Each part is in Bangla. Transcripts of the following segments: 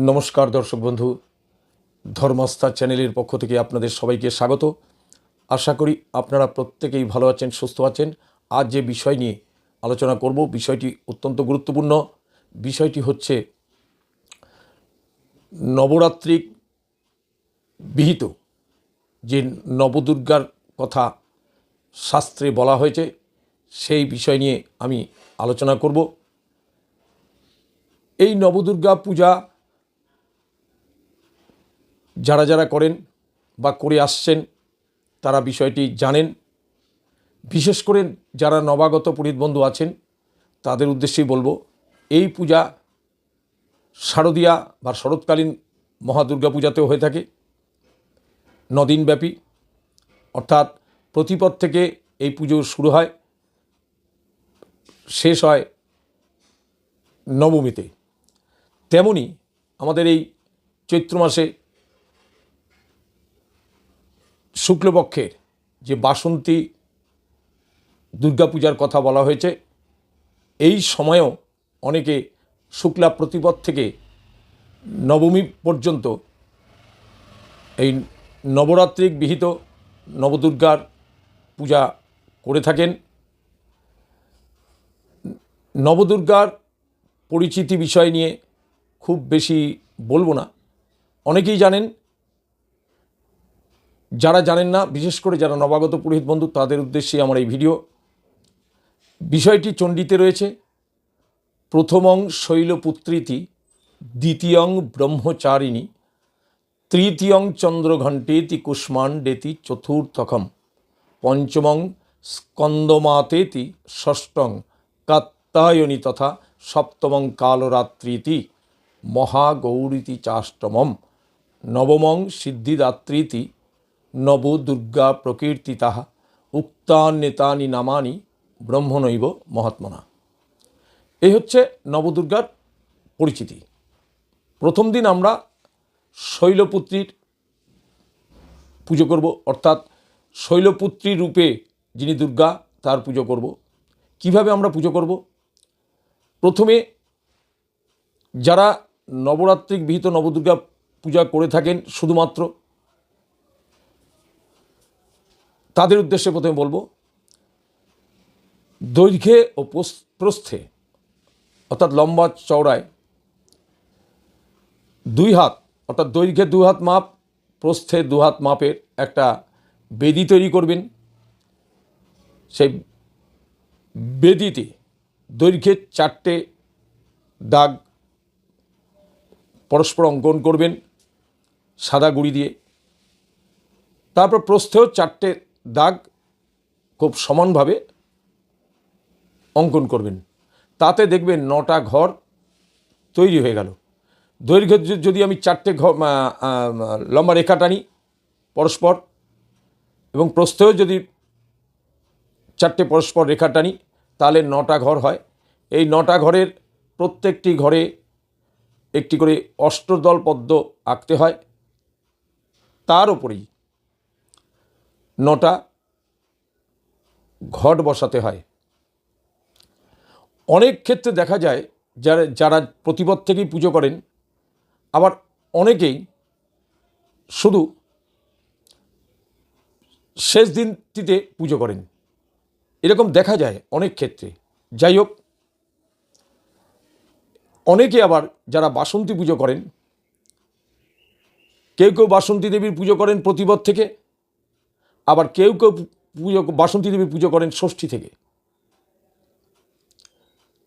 নমস্কার, দর্শক বন্ধু। ধর্মাস্থা চ্যানেলের পক্ষ থেকে আপনাদের সবাইকে স্বাগত। আশা করি আপনারা প্রত্যেকেই ভালো আছেন, সুস্থ আছেন। আজ যে বিষয় নিয়ে আলোচনা করব, বিষয়টি অত্যন্ত গুরুত্বপূর্ণ। বিষয়টি হচ্ছে নবরাত্রিক বিহিত। যে নবদুর্গার কথা শাস্ত্রে বলা হয়েছে, সেই বিষয় নিয়ে আমি আলোচনা করব। এই নবদুর্গা পূজা যারা যারা করেন বা করে আসছেন, তারা বিষয়টি জানেন। বিশেষ করে যারা নবাগত পুরীত বন্ধু আছেন, তাদের উদ্দেশ্যেই বলব, এই পূজা শারদীয়া বা শরৎকালীন মহাদুর্গা পূজাতেও হয়ে থাকে। নদিনব্যাপী। অর্থাৎ প্রতিপদ থেকে এই পুজো শুরু হয়, শেষ হয় নবমীতে। তেমনি আমাদের এই চৈত্র মাসে শুক্লপক্ষের যে বাসন্তী দুর্গাপূজার কথা বলা হয়েছে, এই সময়েও অনেকে শুক্লা প্রতিপদ থেকে নবমী পর্যন্ত এই নবরাত্রিক বিহিত নবদুর্গার পূজা করে থাকেন। নবদুর্গার পরিচিতি বিষয় নিয়ে খুব বেশি বলব না। অনেকেই জানেন যারা জানেন না, বিশেষ করে যারা নবাগত পুরোহিত বন্ধু, তাদের উদ্দেশ্যে আমার এই ভিডিও। বিষয়টি চণ্ডীতে রয়েছে। প্রথমং শৈলপুত্রীতি, দ্বিতীয়ং ব্রহ্মচারিণী, তৃতীয়ং চন্দ্রঘণ্টেতি কুষ্মাণ্ডেতি চতুর্থকম, পঞ্চমং স্কন্দমাতেতি ষষ্ঠং কাত্তায়নী তথা সপ্তমং কালরাত্রিতি মহাগৌরীতি চাষ্টমম, নবমং সিদ্ধিদাত্রীতি নবদুর্গা প্রকীর্তিতা উক্তান্যেতানি নামানি ব্রহ্মনৈব মহাত্মনা। এই হচ্ছে নবদুর্গার পরিচিতি। প্রথম দিন আমরা শৈলপুত্রীর পুজো করব, অর্থাৎ শৈলপুত্রী রূপে যিনি দুর্গা, তার পুজো করব। কীভাবে আমরা পুজো করব? প্রথমে যারা নবরাত্রিক বিহিত নবদুর্গা পূজা করে থাকেন, শুধুমাত্র তাদের উদ্দেশ্যে প্রথমে বলব, দৈর্ঘ্যে ও প্রস্থে অর্থাৎ লম্বা চওড়ায় দুই হাত, অর্থাৎ দৈর্ঘ্যে দু হাত মাপ, প্রস্থে দু হাত মাপের একটা বেদি তৈরি করবেন। সেই বেদিতে দৈর্ঘ্যে চারটে দাগ পরস্পর অঙ্কন করবেন, সাদা গুড়ি দিয়ে। তারপর প্রস্থেও চারটে দাগ খুব সমানভাবে অঙ্কন করবেন। তাতে দেখবেন নটা ঘর তৈরি হয়ে গেল। দৈর্ঘ্য যদি আমি চারটে ঘর লম্বা রেখা টানি পরস্পর এবং প্রস্থেও যদি চারটে পরস্পর রেখা টানি, তাহলে নটা ঘর হয়। এই নটা ঘরের প্রত্যেকটি ঘরে একটি করে অষ্টদল পদ্ম আঁকতে হয়। তার উপরেই নটা ঘট বসাতে হয়। অনেক ক্ষেত্রে দেখা যায়, যারা যারা প্রতিপদ থেকেই পুজো করেন, আবার অনেকেই শুধু শেষ দিনটিতে পুজো করেন। এরকম দেখা যায় অনেক ক্ষেত্রে। যাই হোক, অনেকে আবার যারা বাসন্তী পুজো করেন, কেউ কেউ বাসন্তী দেবীর পুজো করেন প্রতিপদ থেকে আবার কেউ কেউ পুজো, বাসন্তী দেবীর পুজো করেন ষষ্ঠী থেকে।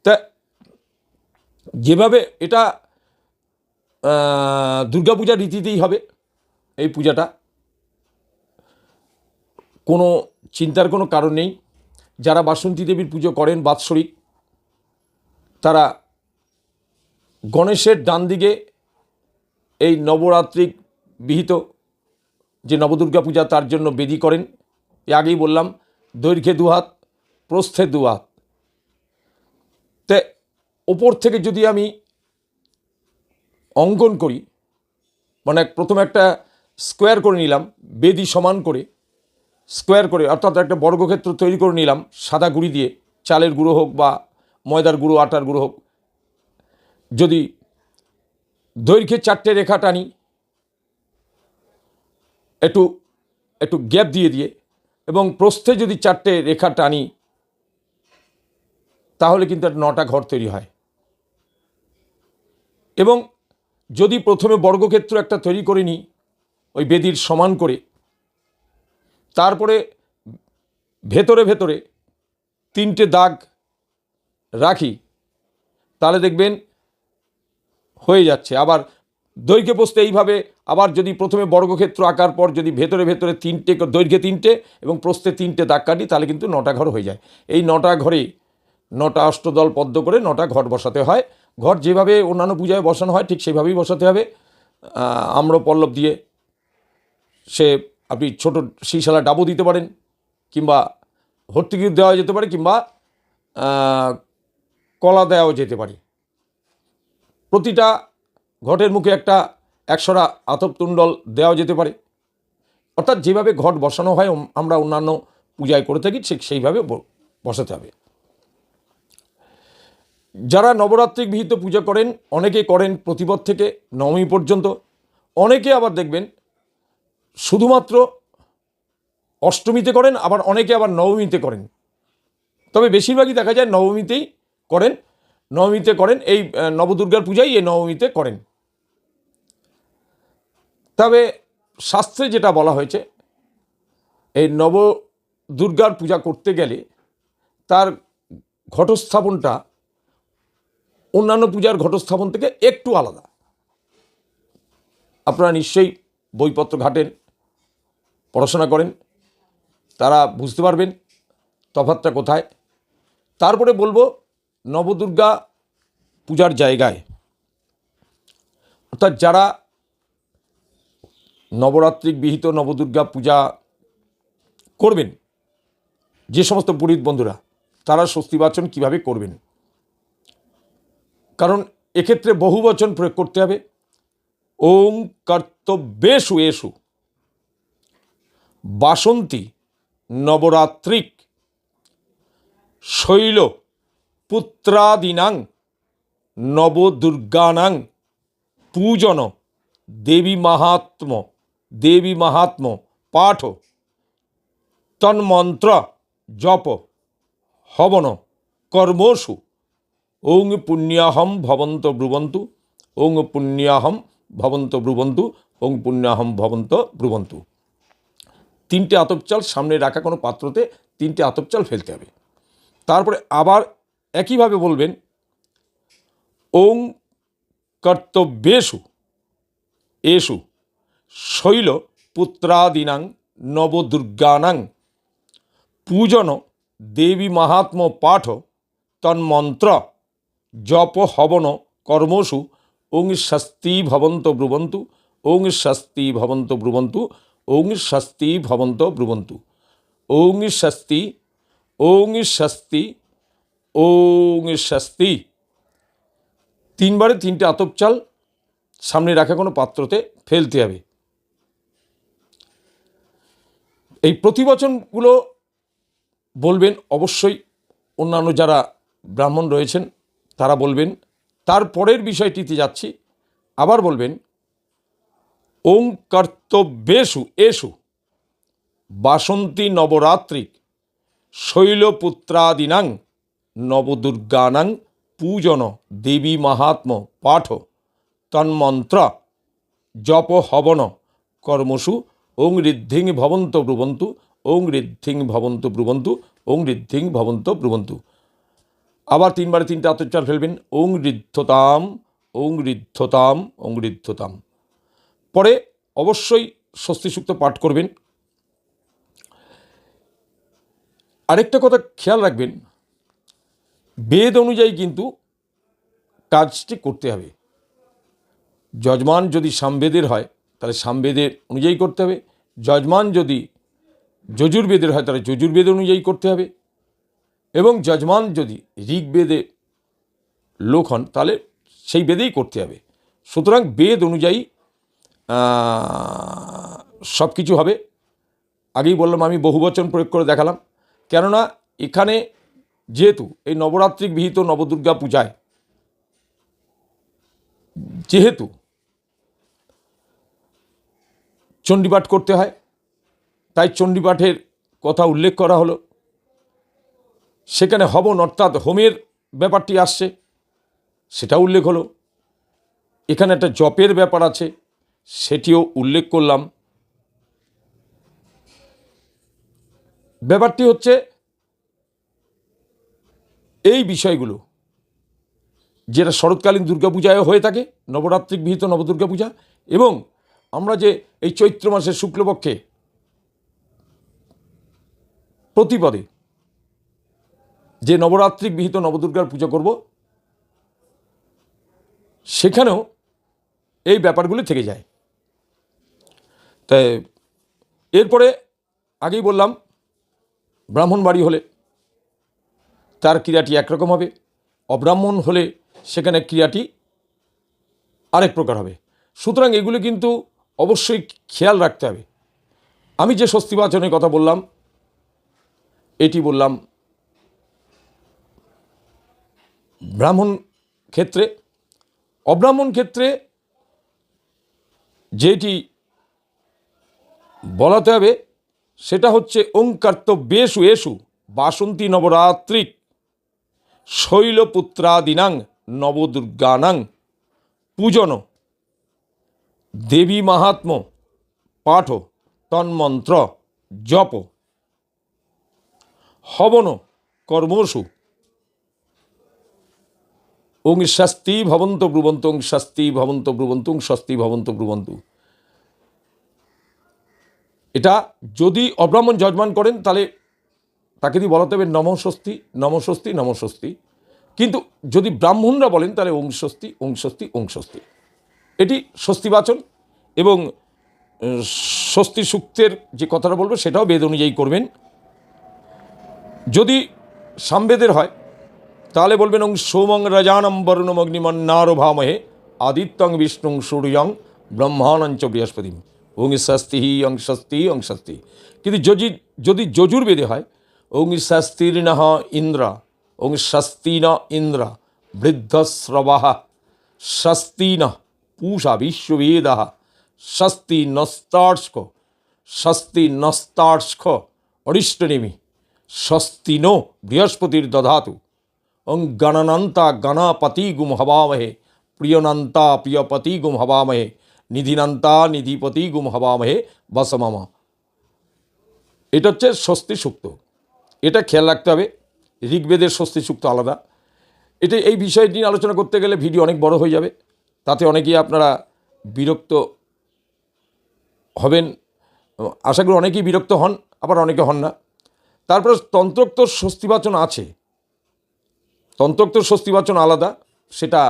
তা যেভাবে এটা দুর্গাপূজার রীতিতেই হবে এই পূজাটা, কোনো চিন্তার কোনো কারণ নেই। যারা বাসন্তী দেবীর পুজো করেন বাৎসরিক, তারা গণেশের ডান দিকে এই নবরাত্রিক বিহিত যে নবদুর্গা পূজা তার জন্য বেদি করেন। এ আগেই বললাম, দৈর্ঘ্যে দু হাত, প্রস্থে দু হাত। তে ওপর থেকে যদি আমি অঙ্কন করি মানে প্রথমে একটা স্কোয়ার করে নিলাম, বেদি সমান করে, স্কোয়ার করে, অর্থাৎ একটা বর্গক্ষেত্র তৈরি করে নিলাম, সাদা গুঁড়ি দিয়ে, চালের গুঁড়ো হোক বা ময়দার গুঁড়ো, আটার গুঁড়ো হোক। যদি দৈর্ঘ্যে চারটে রেখা টানি একটু একটু গ্যাপ দিয়ে দিয়ে এবং প্রস্থে যদি চারটে রেখা টানি, তাহলে কিন্তু একটা নটা ঘর তৈরি হয়। এবং যদি প্রথমে বর্গক্ষেত্র একটা তৈরি করে নিই, ওই বেদির সমান করে, তারপরে ভেতরে ভেতরে তিনটে দাগ রাখি, তাহলে দেখবেন হয়ে যাচ্ছে। আবার দৈর্ঘ্যে পোস্তে এইভাবে, আবার যদি প্রথমে বর্গক্ষেত্র আঁকার পর যদি ভেতরে ভেতরে তিনটে, দৈর্ঘ্যে তিনটে এবং প্রস্থে তিনটে দাগ কাটি, তাহলে কিন্তু নটা ঘর হয়ে যায়। এই নটা ঘরে নটা অষ্টদল পদ্ম করে নটা ঘর বসাতে হয়। ঘর যেভাবে অন্যান্য পূজায় বসানো হয়, ঠিক সেভাবেই বসাতে হবে। আম্র পল্লব দিয়ে সে আপনি ছোট শিশালা ডাবও দিতে পারেন, কিংবা হর্তিকি দেওয়া যেতে পারে, কিংবা কলা দেওয়াও যেতে পারে। প্রতিটা ঘটের মুখে একটা একশোরা আতপ তুণ্ডল দেওয়া যেতে পারে। অর্থাৎ যেভাবে ঘট বসানো হয় আমরা অন্যান্য পূজায় করে থাকি, ঠিক সেইভাবে বসাতে হবে। যারা নবরাত্রিক বিহিত পূজা করেন, অনেকে করেন প্রতিপদ থেকে নবমী পর্যন্ত। অনেকে আবার দেখবেন, শুধুমাত্র অষ্টমীতে করেন, আবার অনেকে আবার নবমীতে করেন। তবে বেশিরভাগই দেখা যায় নবমীতেই করেন, নবমীতে করেন, এই নবদুর্গার পূজাই এই নবমীতে করেন। তবে শাস্ত্রে যেটা বলা হয়েছে, এই নব দুর্গার পূজা করতে গেলে তার ঘটস্থাপনটা, অন্যান্য পূজার ঘটস্থাপন থেকে একটু আলাদা। আপনারা নিশ্চয়ই বইপত্র ঘাটেন, পড়াশোনা করেন, তারা বুঝতে পারবেন তফাতটা কোথায়। তারপরে বলব, নবদুর্গা পূজার জায়গায়, অর্থাৎ যারা নবরাত্রিক বিহিত নবদুর্গা পূজা করবেন। যে সমস্ত পুরোহিত বন্ধুরা, তারা স্বস্তিবাচন কীভাবে করবেন? কারণ এক্ষেত্রে বহু বচন প্রয়োগ করতে হবে। ওং কর্তব্যেষু এষু। বাসন্তী নবরাত্রিক শৈল পুত্রাদিনাং নবদুর্গানাং পূজন দেবী মাহাত্ম দেবী মাহাত্ম, পাঠ। তন্মন্ত্র, জপ। হবন, কর্মসু। ওং পুণ্যাহম ভবন্ত ব্রুবন্তু। ওং পুণ্যাহম ভবন্ত ব্রুবন্তু। ওং পুণ্যাহম ভবন্ত ব্রুবন্তু। তিনটে আতপচাল সামনে রাখা কোনো পাত্রতে তিনটে আতপচাল ফেলতে হবে। তারপরে আবার একইভাবে বলবেন, ওং কর্তব্যেষু এষু শৈল পুত্রাদিনাং নবদুর্গানাং। পূজন দেবী মাহাত্ম পাঠ তন্মন্ত্র। জপ হবন কর্মসু ওং স্বস্তি ভবন্ত ব্রুবন্তু ওং স্বস্তি ভবন্ত ব্রুবন্তু ওং স্বস্তি ভবন্ত ব্রুবন্তু। ওং স্বস্তি ওং স্বস্তি ওং স্বস্তি তিনবারে তিনটে আতপচাল সামনে রাখা কোনো পাত্রতে ফেলতে হবে। এই প্রতিবচনগুলো বলবেন অবশ্যই অন্যান্য যারা ব্রাহ্মণ রয়েছেন, তারা বলবেন। তার পরের বিষয়টিতে যাচ্ছি, আবার বলবেন ওং কর্তব্যেষু এষু, বাসন্তী নবরাত্রিক শৈলপুত্রাদিনাং নবদুর্গানাং পূজন দেবী মাহাত্ম পাঠ তন্মন্ত্র জপ হবন কর্মসু ওং ঋদ্ধিং ভবন্ত ব্রুবন্তু, ওং ঋদ্ধিং ভবন্ত ব্রুবন্তু, ওং ঋদ্ধিং ভবন্ত ব্রুবন্তু। আবার তিনবারে তিনটে আত্মচার ফেলবেন, ওং ঋদ্ধতাম ওং ঋদ্ধতাম ওং ঋদ্ধতাম পরে অবশ্যই স্বস্তিসূক্ত পাঠ করবেন। আরেকটা কথা খেয়াল রাখবেন, বেদ অনুযায়ী কিন্তু কাজটি করতে হবে। যজমান যদি সামবেদের হয় তাহলে সামবেদের অনুযায়ী করতে হবে। যজমান যদি যজুর্বেদের হয়, তাহলে যজুর্বেদ অনুযায়ী করতে হবে। এবং যজমান যদি ঋগ্বেদে লোক হন, তাহলে সেই বেদেই করতে হবে। সুতরাং বেদ অনুযায়ী সব কিছু হবে। আগেই বললাম, আমি বহুবচন প্রয়োগ করে দেখালাম। কেননা এখানে যেহেতু এই নবরাত্রিক বিহিত নবদুর্গা পূজায়, যেহেতু চণ্ডীপাঠ করতে হয়। তাই চণ্ডীপাঠের কথা উল্লেখ করা হলো। সেখানে হবন অর্থাৎ হোমের ব্যাপারটি আসছে, সেটা উল্লেখ হলো। এখানে একটা জপের ব্যাপার আছে, সেটিও উল্লেখ করলাম। ব্যাপারটি হচ্ছে, এই বিষয়গুলো, যেটা শরৎকালীন দুর্গাপূজায় হয়ে থাকে নবরাত্রিক বিহিত নবদুর্গা পূজা এবং আমরা যে এই চৈত্র মাসের শুক্লপক্ষে প্রতিপদে যে নবরাত্রিক বিহিত নবদুর্গার পুজো করব, সেখানেও এই ব্যাপারগুলি থেকে যায়। তাই এরপরে আগেই বললাম, ব্রাহ্মণ বাড়ি হলে তার ক্রিয়াটি একরকম হবে। অব্রাহ্মণ হলে সেখানে ক্রিয়াটি আরেক প্রকার হবে। সুতরাং এগুলি কিন্তু অবশ্যই খেয়াল রাখতে হবে। আমি যে স্বস্তি স্বস্তিবাচনের কথা বললাম, এটি বললাম ব্রাহ্মণ ক্ষেত্রে। অব্রাহ্মণ ক্ষেত্রে যেটি বলাতে হবে, সেটা হচ্ছে ওঙ্কার্তব্যেষু এসু বাসন্তী নবরাত্রিক, শৈলপুত্রাদিনাং, নবদুর্গানাং পূজন দেবী মাহাত্ম, পাঠ, তন্মন্ত্র, জপ। হবন, কর্মসু। ওং শাস্তি ভবন্ত ব্রুবন্ত, ওং শাস্তি ভবন্ত ব্রুবন্ত, ওং স্বস্তি ভবন্ত ব্রুবন্তু। এটা যদি অব্রাহ্মণ যজমান করেন, তাহলে তাকে দিয়ে বলাতে হবে নমস্বস্তি নমস্বস্তি নমস্বস্তি কিন্তু যদি ব্রাহ্মণরা বলেন, তাহলে ওং স্বস্তি ওং স্বস্তি ওং স্বস্তি এটি স্বস্তিবাচন এবং স্বস্তি সূক্তের যে কথাটা বলব সেটাও বেদ অনুযায়ী করবেন। যদি সামবেদের হয়, তাহলে বলবেন, ওং সোমং রাজানম বরুণম অগ্নিমন্নারো ভামহে আদিত্যং বিষ্ণুং সূর্যং ব্রহ্মাণঞ্চ বৃহস্পতি ওং স্বস্তি অং স্বস্তি অং স্বস্তি। কিন্তু যদি যদি যজুর্বেদে হয়, ওং স্বস্তির্নহ ইন্দ্র, ওং স্বস্তিন ইন্দ্র, বৃদ্ধস্রবাহ স্বস্তিন পূষা বিশ্ববেদ স্বস্তি নস্তার্ষ্ক স্বস্তি নস্তার্ষ্ক অরিষ্টনেমি স্বস্তি নো বৃহস্পতির দধাতু ওং গণনন্তা গণপতি গুম হবামহে প্রিয়নন্তা প্রিয়পতি গুম হবামহে নিধিনন্তা নিধিপতি গুম হবামহে বসমামা এটা হচ্ছে স্বস্তি সুক্ত এটা খেয়াল রাখতে হবে। ঋগ্বেদের স্বস্তি সুক্ত আলাদা। এটা এই বিষয়টি নিয়ে আলোচনা করতে গেলে ভিডিও অনেক বড় হয়ে যাবে। তাতে অনেকেই আপনারা বিরক্ত হবেন। আশা করি অনেকেই বিরক্ত হন, আবার অনেকে হন না। তারপরে তন্ত্রোক্ত স্বস্তিবাচন আছে। তন্ত্রোক্ত স্বস্তিবাচন আলাদা, সেটা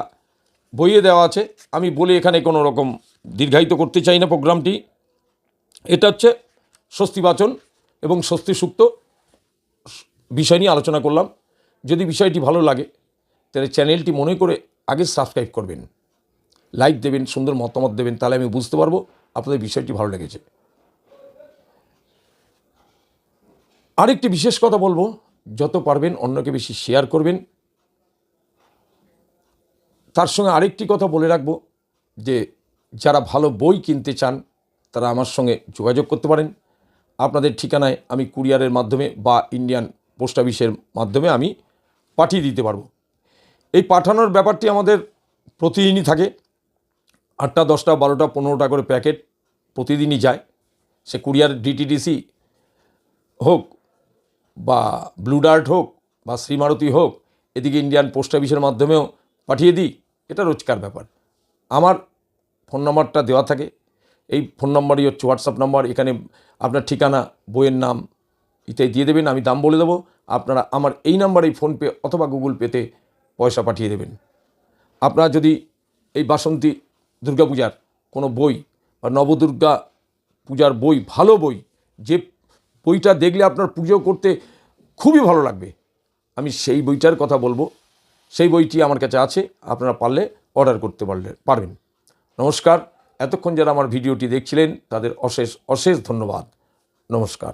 বইয়ে দেওয়া আছে। আমি বলে এখানে কোনো রকম দীর্ঘায়িত করতে চাই না প্রোগ্রামটি। এটা হচ্ছে স্বস্তিবাচন এবং স্বস্তি সুক্ত বিষয় নিয়ে আলোচনা করলাম। যদি বিষয়টি ভালো লাগে, তাহলে চ্যানেলটি মনে করে আগে সাবস্ক্রাইব করবেন। লাইক দেবেন, সুন্দর মতামত দেবেন, তাহলে আমি বুঝতে পারব আপনাদের বিষয়টি ভালো লেগেছে। আরেকটি বিশেষ কথা বলব, যত পারবেন অন্যকে বেশি শেয়ার করবেন। তার সঙ্গে আরেকটি কথা বলে রাখব, যে যারা ভালো বই কিনতে চান, তারা আমার সঙ্গে যোগাযোগ করতে পারেন। আপনাদের ঠিকানায় আমি কুরিয়ারের মাধ্যমে বা ইন্ডিয়ান পোস্ট অফিসের মাধ্যমে আমি পাঠিয়ে দিতে পারব। এই পাঠানোর ব্যাপারটি আমাদের প্রতিদিনই থাকে। আটটা, দশটা, বারোটা, পনেরোটা করে প্যাকেট প্রতিদিনই যায়। সে কুরিয়ার ডিটিডিসি হোক বা ব্লু ডার্ট হোক বা শ্রীমারতী হোক, এদিকে ইন্ডিয়ান পোস্ট অফিসের মাধ্যমেও পাঠিয়ে দিই। এটা রোজকার ব্যাপার। আমার ফোন নাম্বারটা দেওয়া থাকে। এই ফোন নাম্বারই হচ্ছে হোয়াটসঅ্যাপ নম্বর। এখানে আপনার ঠিকানা, বইয়ের নাম ইত্যাদি দিয়ে দেবেন। আমি দাম বলে দেবো। আপনারা আমার এই নাম্বারেই ফোনপে অথবা গুগল পেতে পয়সা পাঠিয়ে দেবেন। আপনারা যদি এই বাসন্তী দুর্গাপূজার কোনো বই বা নবদুর্গা পূজার বই, ভালো বই, যে বইটা দেখলে আপনার পুজো করতে খুবই ভালো লাগবে। আমি সেই বইটার কথা বলব। সেই বইটি আমার কাছে আছে, আপনারা পারলে অর্ডার করতে পারলে, পারবেন। নমস্কার। এতক্ষণ যারা আমার ভিডিওটি দেখছিলেন, তাদের অশেষ অশেষ ধন্যবাদ। নমস্কার।